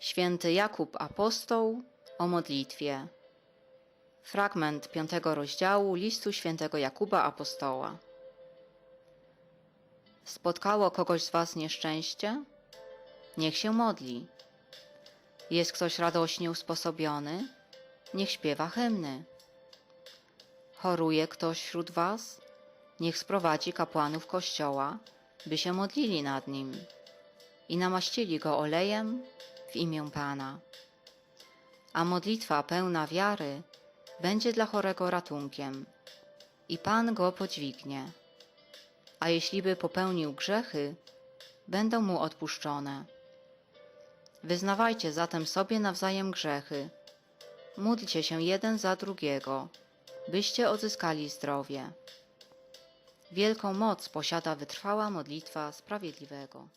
Święty Jakub Apostoł o modlitwie. Fragment piątego rozdziału listu świętego Jakuba Apostoła. Spotkało kogoś z Was nieszczęście? Niech się modli. Jest ktoś radośnie usposobiony? Niech śpiewa hymny. Choruje ktoś wśród Was? Niech sprowadzi kapłanów kościoła, by się modlili nad nim i namaścili go olejem w imię Pana. A modlitwa pełna wiary będzie dla chorego ratunkiem i Pan go podźwignie. A jeśli by popełnił grzechy, będą mu odpuszczone. Wyznawajcie zatem sobie nawzajem grzechy. Módlcie się jeden za drugiego, byście odzyskali zdrowie. Wielką moc posiada wytrwała modlitwa sprawiedliwego.